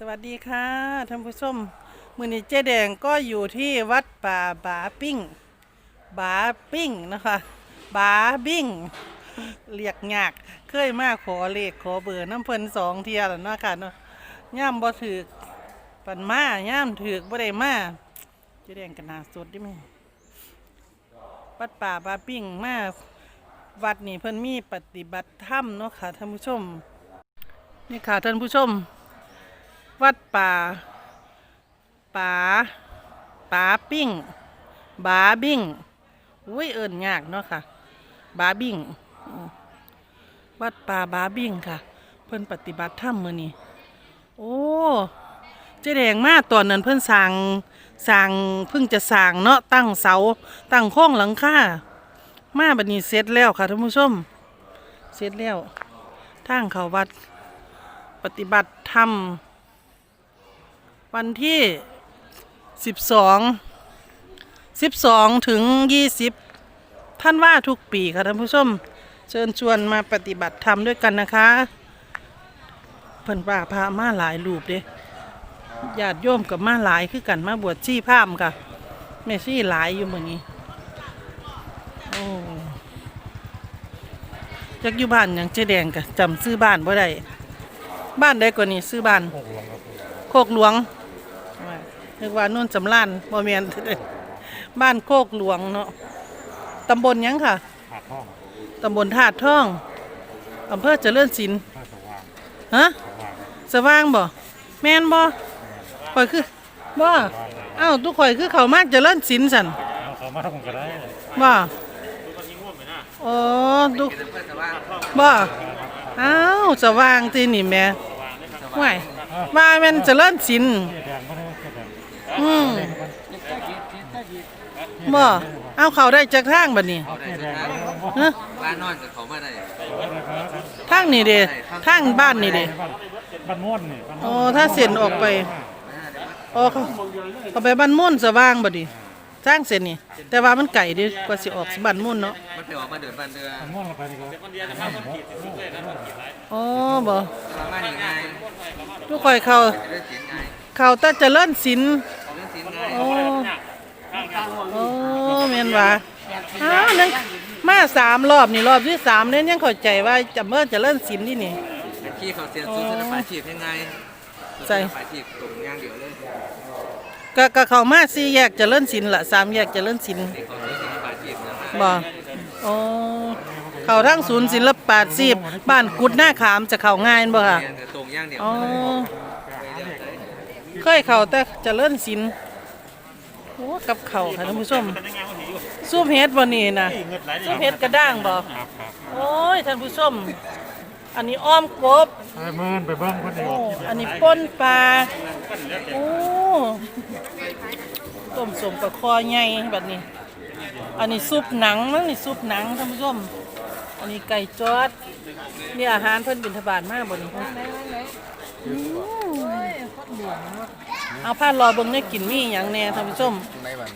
สวัสดีค่ะท่านผู้ชมมือนี้เจ๊แดงก็อยู่ที่วัดป่าบาปิ้งบาปิ้งนะคะบาบิ้งเรียกยากเคยมาขอเลขขอเบอร์น้ำเพลินสองเทียแล้วเนาะค่ะเนาะย่ามบ่ถือปันมาย่ามถือบ่ได้มาเจ๊แดงกันนาสดไดิไหมวัดป่าบาปิ้งมาวัดนี่เพิ่นมีปฏิบัติธรรมเนาะค่ะท่านผู้ชมนี่ค่ะท่านผู้ชม วัดป่าป่าป่าปิ้ง บาบิ้งอุ้ยเอิญยากเนาะค่ะ บาบิ้งวัดป่าบาบิ้งค่ะ เพิ่นปฏิบัติธรรมมื้อนี้โอ้เจ๊แดงมาตอนนั้นเพิ่นสร้างสร้างเพิ่งจะสร้างเนาะตั้งเสาตั้งโค้งหลังคามาบัดนี้เสร็จแล้วค่ะท่านผู้ชม เสร็จแล้วทางเขาวัดปฏิบัติธรรม วันที่สิบสองสิบสองถึงยี่สิบท่านว่าทุกปีค่ะท่านผู้ชม เชิญชวนมาปฏิบัติธรรมด้วยกันนะคะ เพิ่นป่าพามาหลายรูปเด้ญาติโยมกับมาหลายคือกันมาบวชชีพราหมค่ะแม่ชีหลายอยู่เมื่อนี้โอ้จักอยู่บ้านยังเจ๊แดงกะจำซื้อบ้านบ่ได้บ้านใดกว่านี้ซื้อบ้านโคกหลวงว่า นึกว่านุ่นสำลานบ่แม่นบ้านโคกหลวงเนาะตำบลหยังค่ะหาดห้องตำบลธาตุท่องอำเภอเจริญศิลป์ผ้าสว่างฮะสว่างสว่างบ่แม่นบ่ข่อยคือบ่เอ้าทุกข่อยคือเขามากเจริญศิลป์สั่นเอาเขามาทำกันได้บ่อ๋อทุกบ่เอ้าวสว่างที่นี่แม่ห่วยว่าแม่นเจริญศิลป์เสื้ อแดงก็ได้เสื้อแดงอืมบ่เอาเขาได้จากทางบัดนี้เสื้อแดงก็ได้ฮะบ้านนอนกับเขามาได้ทางนี่เด้ทางบ้านนี่เด้บ้านบ้านม่วนนี่บ้านโอ้ถ้าเส้นออกไปโอ้เขาเขาไปบ้านมุ่นสว่างบัดนี้ทางเส้นนี่แต่ว่ามันไกลเดิกว่าสิออกบ้านมุ่นเนาะมันไปออกมาเดินบ้านเรือบ้านม่วนเราไปดีกว่าอ๋อบ่มาบ้านยังไงทุกข่อยเขาจะได้ เสียงไงเขาแตาเจริญศิลป์เรื่องเสียงไงโอ้โอ้แม่นว่าอ้าวนั่นมาสามรอบนี่รอบที่สามเนี่ยยังเข้าใจว่าจะเมื่อเจริญศิลป์นี่นี่ขี้เขาเสียงสูงสนปาชีพยังไงใส่ปาชีพตรงย่างเดียวเลยก็ก็เข้ามาสี่แยกเจริญศิลป์ละสามแยกเจริญศิลป์ที่เขาเสียงปาชีพนะบ่อ๋อเข้าทั้งศูนย์ศิลปาชีพบ้านกุดหน้าขามจะเข้าง่ายบ่ค่ะเรียนแต่ตรงย่างเดียวอ๋อเลย เคยเข้าแต่เจริญศิลป์โอ้กับเขาค่ะท่านผู้ชมซุปเฮ็ดบ่นี่นะซุปเฮ็ดกระด้างบ่ครับครับโอ้ยท่านผู้ชม อันนี้อ้อมกบไปเมินไปเบิ้งคนเดียโอ้วอันนี้ป้นปลาโอ้ต้มสมปลาคอใหญ่แบบนี้ อันนี้ซุปหนังมั้งนี่ซุปหนังท่านผู้ชม อันนี้ไก่จอดนี่อาหารเพิ่นบิณฑบาตมากบนนี้อืม เอาผ้ารอเบิ่งได้กินมีอย่างแน่ท่านผู้ชม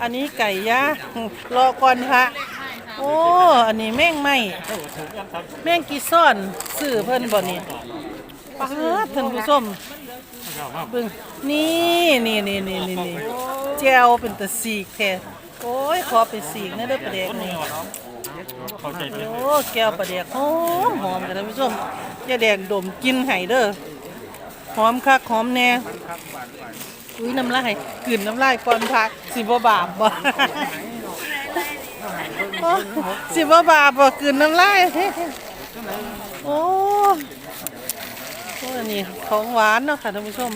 อันนี้ไก่ย่างรอก่อนพระโอ้ อันนี้แม่งไหมแม่งกีซ่อนซื้อเพิ่นบ่นี่ป้าดท่านผู้ชมเบิ่งนี่นี่นี่นี่นี่นี่แจวเป็นตะสีกแท้โอ้ย ขอไปสีกนะเด้อประเด็กนี่เขาใจเย็นโอ้แก้วประเด็กหอมหอมกันท่านผู้ชมอย่าแดงดมกินไห้เด้อ หอมคักหอมแน่อุ้ยน้ำลายกลืนน้ำลายก่อนพักสิบ่บาปบ่โอ้สิบ่บาปบ่กลืนน้ำลายโอ้โอ้อันนี้ของหวานเนาะค่ะท่านผู้ชม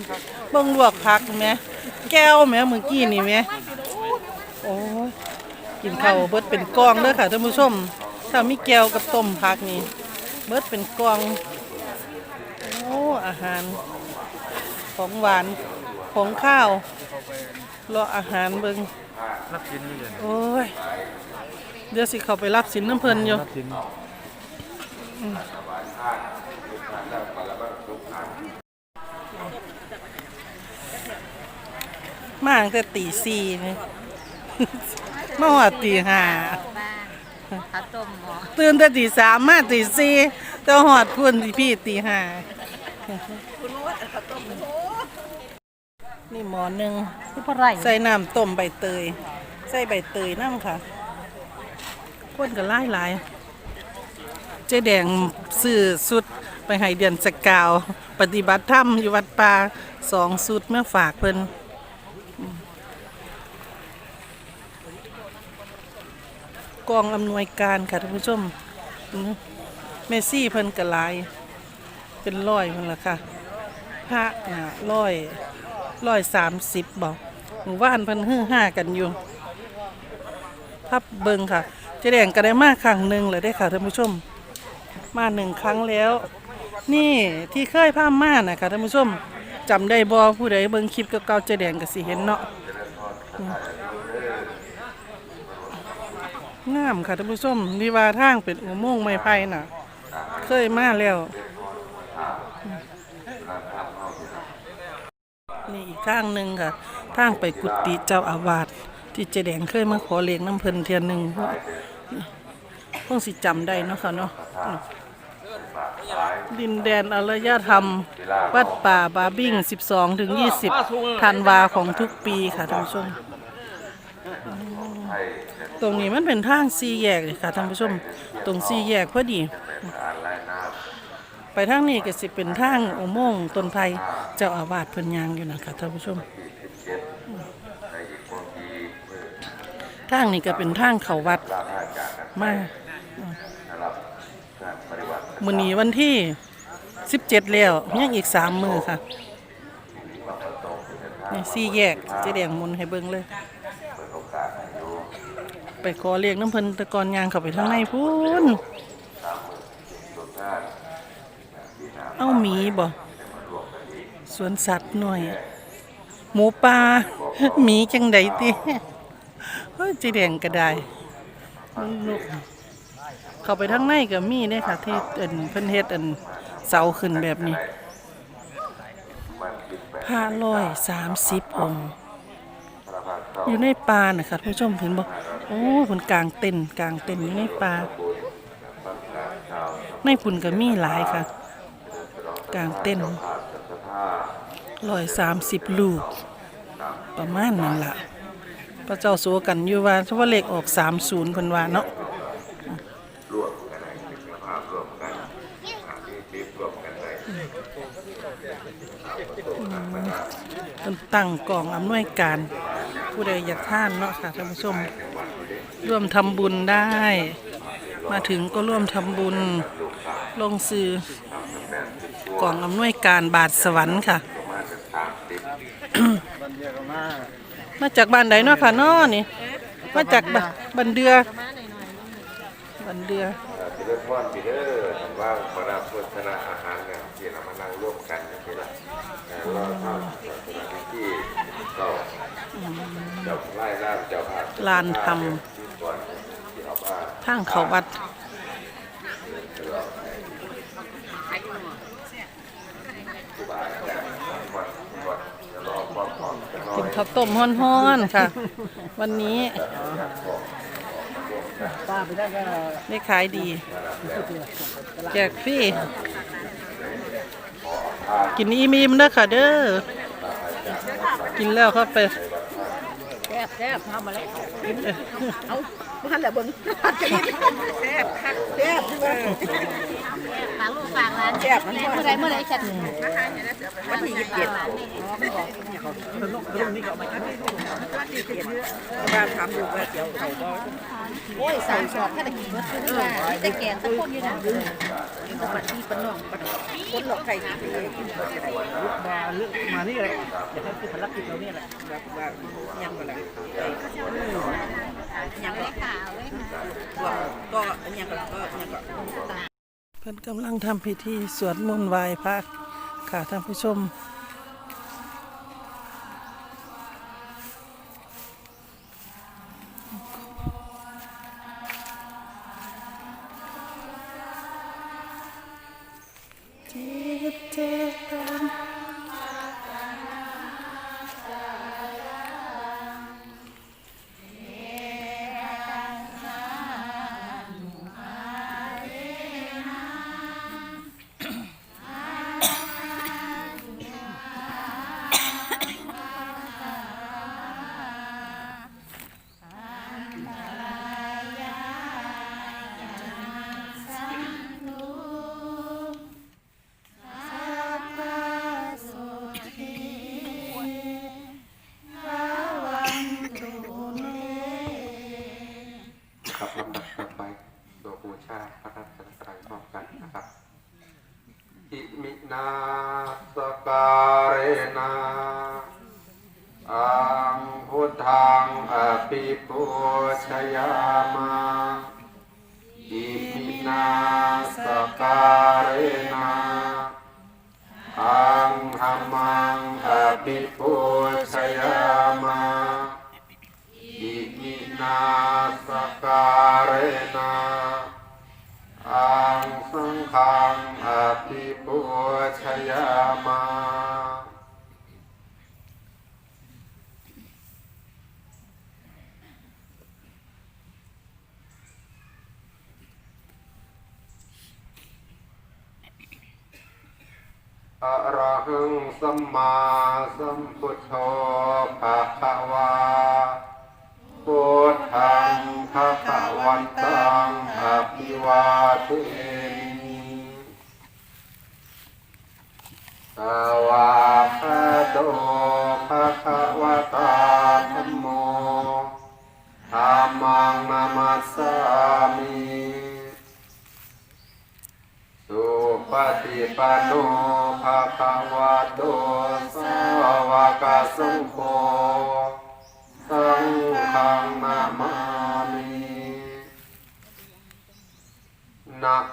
เบิ่งลวกผักไหมแก้วแหมเมื่อกี้นี่แหมโอ้กินข้าวเบิดเป็นกองเด้อค่ะท่านผู้ชมถ้ามีแก้วกับต้มผักนี่เบิดเป็นกองโอ้อาหาร ของหวานของข้าวรออาหารเบิ่งรับกินนี่เลยโอ้ย เดี๋ยวสิเขาไปรับสินน้ำเพลินอยู่รับกินมาตั้งแต่ตีสี่นี่ มาหัวตีห้าบ้านข้าวต้มหมอตื่นแต่ตีสามมาตีสี่แต่หอดพุ่นที่พี่ตีห้า นี่หมอหนึ่งคือพอไรใส่น้ำต้มใบเตย ใส่ใบเตยน้ำค่ะคนก็ไล่หลายเจ๊แดงซื้อสุดไปให้เดือนสกาว ปฏิบัติธรรมอยู่วัดป่าสองสุดเมื่อฝากเพิ่นอืมกองอำนวยการค่ะท่านผู้ชมอืมเมซี่เพิ่นก็หลาย เป็นร้อยเพิ่นละค่ะ พระน่ะร้อย ร้อยสามสิบบอกหมู่บ้านเพิ่นฮือห้ากันอยู่พับเบิงค่ะเจะแดงก็ได้มาครั้งหนึ่งเลยได้ค่ะท่านผู้ชม มาหนึ่งครั้งแล้ว นี่ที่เคยพามาน่ะค่ะท่านผู้ชมจำได้บ่ผู้ใดเบิงคลิปเก่าๆเจะแดงก็สิเห็นเนาะงามค่ะท่านผู้ชมนี่ว่าทางเป็นอุโมงค์ไม้ไผ่น่ะ เคยมาแล้ว นี่อีก ทางหนึ่งค่ะ ทางไปกุฏิเจ้าอาวาสที่เจแดงเคยมาขอเลี้ยงน้ำเพลินเทียนหนึ่งเพิ่งสิจำได้เนาะค่ะเนาะดินแดนอารยธรรม วัดป่าบาบิ้ง 12 ถึง 20 ธันวาของทุกปีค่ะท่านผู้ชม ตรงนี้มันเป็นทางสี่แยกเลยค่ะท่านผู้ชม ตรงสี่แยกพอดี ไปทางนี้ก็สิเป็นทางอุโมงค์ต้นไผ่เจ้าอาวาสเพิ่นยางอยู่นะคะท่านผู้ชมทางนี้ก็เป็นทางเขาวัดมามื้อนี้วันที่ 17 แล้วยังอีก 3 มือค่ะนี่สี่แยกเจะแดงมุนให้เบิ่งเลย ไปขอเรียกน้ำเพิ่นตะกอนยางเข้าไปทางในพูน เอาหมีบ่สวนสัตว์หน่อย หมูป่าหมีจังใดติเฮ้ยจีแดงก็ได้นกเข้าไปทางในก็มีเด้ค่ะ ที่เอินเพิ่นเฮ็ดอันเสาขึ้นแบบนี้ห้าร้อยสามสิบองค์อยู่ในป่าน่ะค่ะท่านผู้ชมเห็นบ่โอ้เพิ่นกลางเต็นกลางเต็นอยู่ในป่าในพุ่นก็มีหลายค่ะ กลางเต้นร้อยสามสิบลูก ประมาณนั่นละพระเจ้าสัวกันอยู่ว่าถ้าว่าเลขออกสามศูนย์เพิ่นว่าเนาะเพิ่นตั้งกล่องอำนวยการ ผู้ใดอยากท่านเนาะค่ะท่านผู้ชม ร่วมทำบุญได้ มาถึงก็ร่วมทำบุญลงซื้อ กล่องอำนวยการบาทสวรรค์ค่ะ มาจากบ้านใดเนาะค่ะเนาะนี่ มาจากบบันเดือ บันเดือที่เริ่มว่านที่เด้อว่างมารับโภชนาอาหารเนี่ยที่เรามานั่งร่วมกันนี่ละเราทำศาสนาที่เราเจ้าไล่ล่าเจ้าภาพลานทที่ก่อนที่เอามาำทางเขาวัด กินข้าวต้มฮ้อนๆค่ะ วันนี้ได้ขายดี แจกฟรีกินอิ่มๆเด้อค่ะเด้อ กินแล้วเข้าไป บแซ่บทำมาแล้วเอาพันแหละเบิ้งพันจะนี่แซ่บคักแซ่บใช่ไหมฝากลูกฝากร้านแซ่บมันเมื่อไรเมื่อไรฉันวันที่ยี่สิบเจ็ดบ้านทำอยู่ว่าเดี๋ยวเขาก็โอ้ยสามสอบถ้าได้กินเมื่อคืนว่าแต่แกงสักคนอยู่นั่ นปฏิปนองปฏิคนหลอกใครที่เองมาเลือกมานี่แหละอยากให้คือภารกิจเราเนี่ยแหละแบบว่ายังมาแล้วยังไม่ข่าวเลยค่ะก็ยังก็ยังก็เพิ่นกำลังทำพิธีสวดมนต์ไหว้พระค่ะท่านผู้ชม นะอังสังฆังอภิปูชยามาอรหังสัมมาสัมพุทโธภะคะวา พุทธังภะคะวันตังอภิวาเทมิสวากขาโตภะคะวตาธัมโมธัมมังนามัสสามิสุปฏิปันโนภะคะวะโตสาวกสังโฆ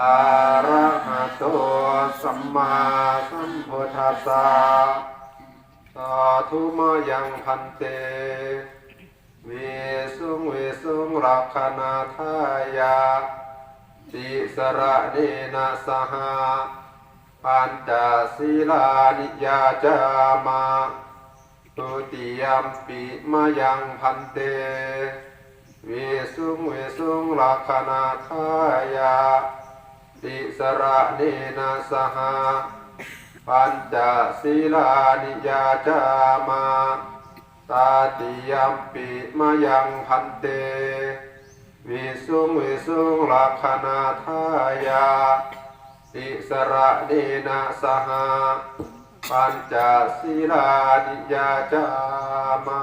อะระหะโตสัมมาสัมพุทธัสสะสาธุมายังพันเตเวสุงเวสุงรักขณาทายาติสระเนนะสหาปัญจศีลานิยาจามาตุติยมปิมายังพันเตเวสุงเวสุงรักขณาทายา ติสระเนนะสหาปัญจศีลานิยาจามาตาติยัมปิมายังพันเต วิสุงวิสุงลักขณาทายาติสระเนนะสหาปัญจศีลานิยาจามา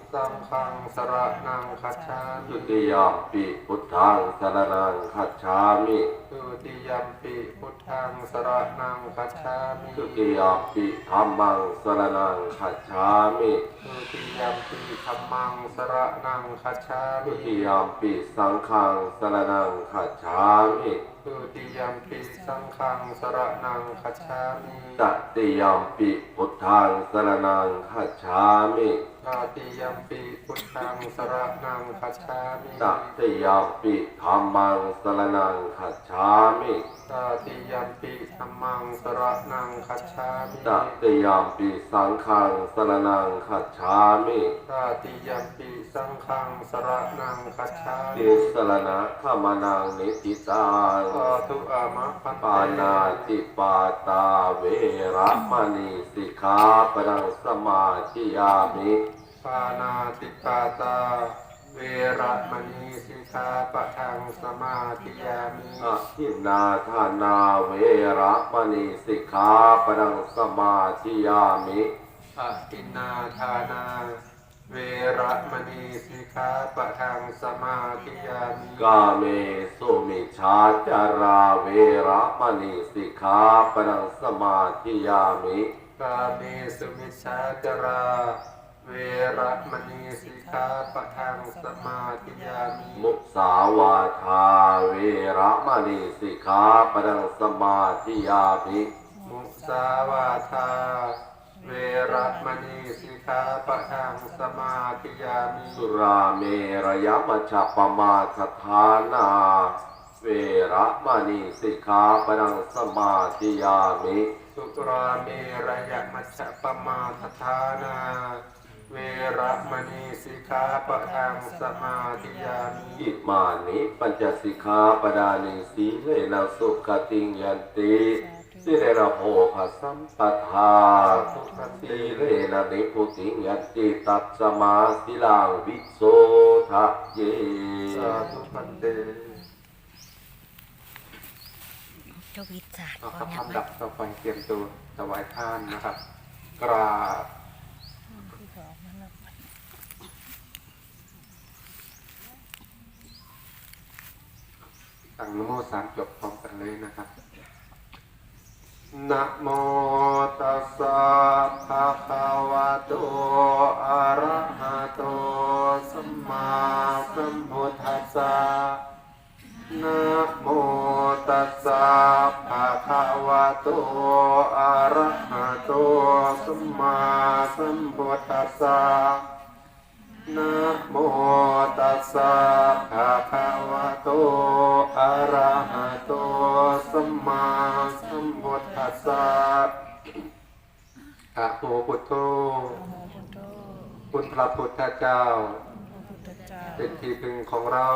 สังฆังสรณังคัจฉามิ ทุติยมปิพุทธังสรณังคัจฉามิทุติยมปิพุทธังสรณังคัจฉามิทุติยมปิธัมมังสรณังคัจฉามิทุติยมปิธัมมังสรณังคัจฉามิทุติยมปิสังฆังสรณังคัจฉามิ ทุติยมปิสังฆังสรณังคัจฉามิตติยมปิพุทธังสรณังคัจฉามิตติยมปิพุทธังสรณังคัจฉามิตติยมปิธัมมังสรณังคัจฉามิตติยมปิธัมมังสรณังคัจฉามิตติยมปิสังฆังสรณังคัจฉามิตติยมปิสังฆังสรณังคัจฉามิติสรณะขมานังนิติตาสาธุอามะพันปานาติปาตาเวระมณีสิกขาปดังสมาธิยามิปานาติปาตาเวเวระมณีสิกขาปะทังสมาธิยามิอทินนาทานาเวระมณีสิกขาปดังสมาธิยามิอะตินนาทานา เวระมณีสิกขาปะทังสมาธิยามิกาเมสุมิชาจาราเวระมณีสิกขาปดังสมาธิยามิกาเมสุมิชาจาราเวระมณีสิกขาปะทังสมาธิยามิมุสาวาทาเวระมณีสิกขาปดังสมาธิยามิมุสาวาทา เวระมณีสิกขาปะทังสมาธิยามิสุราเมรยมัชฌปมาสทานา เวระมณีสิกขาปดังสมาธิยามิ สุราเมระยะมัชฌะปมาทฐานา เวระมณีสิกขาปะทังสมาธิยามิอิมานิปัญจสิกขาปดานิสีเลนะสุขติงยันติ สิเรนะโหภสัมปทาสีเลนะนิพุติงยันติตัสสมาสิลังวิโสทะเยสาธุพันเตเจ้าวิจารณ์เอาก่อครันบนะทำดับต่อไปเตรียมตัวถวายทานนะครับ กราบตั้งนโมสามจบพร้อมกันเลยนะครับ นะโมตัสสะภะคะวะโต อะระหะโต สัมมาสัมพุทธัสสะนะโมตัสสะภะคะวะโต อะระหะโต สัมมาสัมพุทธัสสะนะโมตัสสะภะคะวะโต อะระหะโต สัมมา สสะอะโมพุทโธคุณพระพุทธเจ้า เป็นที่พึ่งของเรา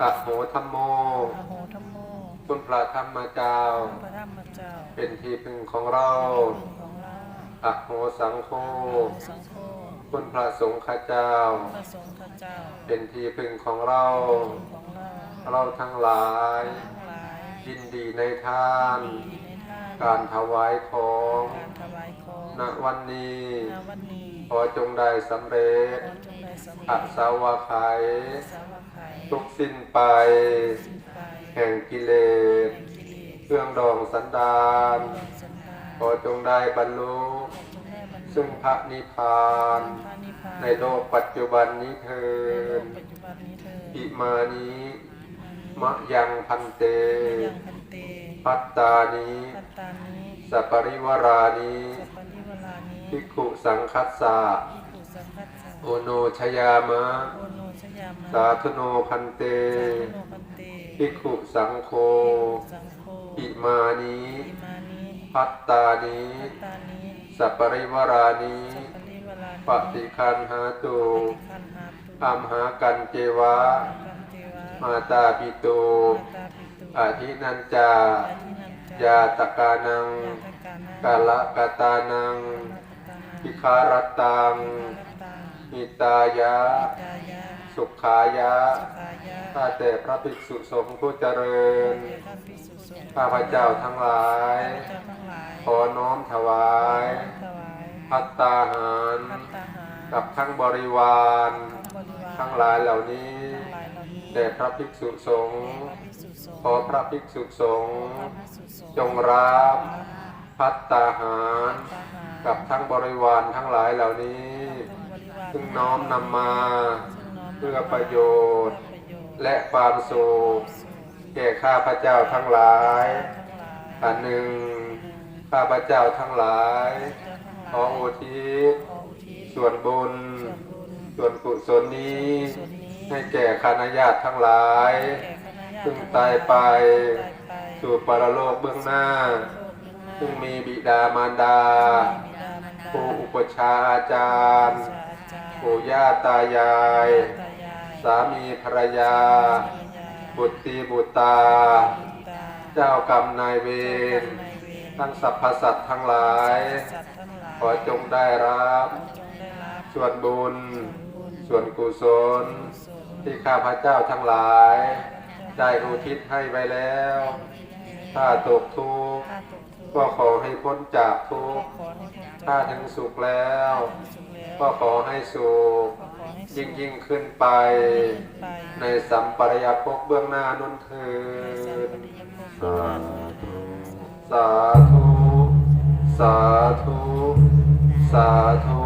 อะโหธรรมโมอโหธรรมโม คุณพระธรรมเจ้าพระธรรมเจ้า เป็นที่พึ่งของเราของเราอะโหสังโฆสังโฆคุณพระสงฆ์ข้าเจ้าพระสงฆ์พระเจ้าเป็นที่พึ่งของเราของเราเราทั้งหลายทั้งหลา ยยินดีในทานดีในท่าน การถวายของการถวายของณวันนี้ณวันนี้ขอจงได้สำเร็จขอจงได้สำเร็อัจสาวะไขยสาวกไข่ทุกสิ้นไปสิ้นไป แห่งกิเลสกิเลสเครื่องดองสันดานดวงสันดาลขอจงได้บรรลุจงได้บรรลุซึ่งพระนิพพานพระนิพพาน ในโลกปัจจุบันนี้เถิในโลดกปัจจุบันนี้เธออิมานิ มะยังพันเต ยังพันเตพัตตานิพัตตานิสัปปริวารานิสัพพะนิวลานิภิกขุสังคัสสะภิกขุสังฆัสสะโอโนชยามะโอโนชยามะ สาธุโนพันเตสาธุโนพันเตภิกขุสังโฆสังโฆอิมานิอิมานิพัตตานิพัตตานิสัปปริวารานิสัพพะนิวลานิปฏิคันหาตุคันหาตุอัมหากันเจวะกันเทวะ มาตาปิโตมาตาปิตุอาทินันจาอาทินันจายาตกานังยาตกานะกาละกาตานังตานาพิคารตังนัตตาหิตายะตายะสุขายะ สุขายะข้าแต่พระภิกษุสงฆ์ผู้เจริญเพื่อท่านพิสุสงฆ์ข้าพเจ้าทั้งหลายเจ้าทั้งหลาย ขอน้อมถวายถวายพัตตาหารพัตตาหาร กับทั้งบริวารทั้งบริวาร ทั้งหลายเหล่านี้ ด่พระภิกษุสงฆ์พระภิกษุสงฆ์ขอพระภิกษุสงฆ์พระภิกษุสงฆ์จงรับพัตตาหารตาหาร กับทั้งบริวารทั้งหลายเหล่านี้ทั้งบริวารซึ่งน้อมนำมาซึ่งน้อมเพื่อประโยชน์ประโยชน์ และความสุขแก่ข้าพเจ้าทั้งหลายทั้งหลายอันหนึ่งข้าพเจ้าทั้งหลายเจ้าทั้งหขลาอยอุทิศขออุทิศส่วนบุญ ส่วนบุญส่วนกุศลนี้ส่วนนี้ ให้แก่คณะญาติทั้งหลายแก่คณะญาติซึ่งทั้งหลตายไปตายไป สู่ปรโลกเบื้องหน้าโลกเบื้องหน้า ซึ่งมีบิดามารดาบิดามารดาผู้อุปชฌาย์อาจารย์ศาสตราจารย์ปู่ย่าตายายตายายสามีภรรยาภรรยา บุตรตีบุตรตาบุตรตาเจ้ากรรมนายเวรนายเวรทั้งสรรพสัตว์ทั้งหลายสัตว์ทั้งหลายขอจงได้รับจงได้รับ ส่วนบุญบุญส่วนกุศล ที่ข้าพเจ้าทั้งหลาย ได้อุทิศให้ไปแล้ว ถ้าตกทุกข์ก็ขอให้พ้นจากทุกข์ถ้าถึงสุขแล้ว ก็ขอให้สุขยิ่งยิ่งขึ้นไป ในสัมปรายภพเบื้องหน้านุนเถิดสาธุ สาธุ สาธุ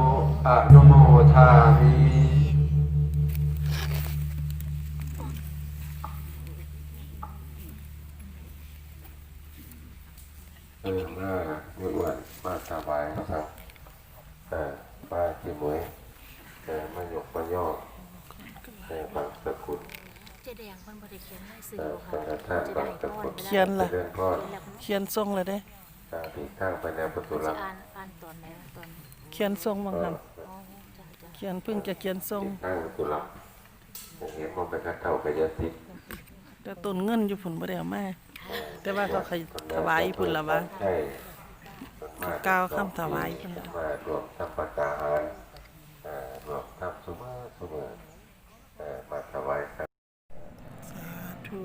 อนุโมทามิ เออมาไม่อ้วนมาสบายครับเออป้าจีมวยเออมาหยกมาย่อเออบางสกุลเจแดงเพิ่นบ่ได้เขียนให้ซื้อเออบ่บาค่ะงกระทางบางสกุลเขียนล่ะเขียนทรงเลยเด้อ่าปีข้างไปในประตูจะลับอ่านตอนไหนตอนเขียนทรงบางเอหัอนอ๋อจ้ะจ้ะเขียนเพิ่งจะเขียนทรงข้างประตูลับอย่างเงี้ยมันไปกระเท่ากระยาสิบแต่ต้นเงินอยู่พุ่นบ่ได้เอามา แต่ว่าเขาถวายพุ่นละวะเขาก้าวข้ามถวายพุ่นลรวมทั้ปัจจาหาวมทั้สมาสุเมมาถวายสาธุ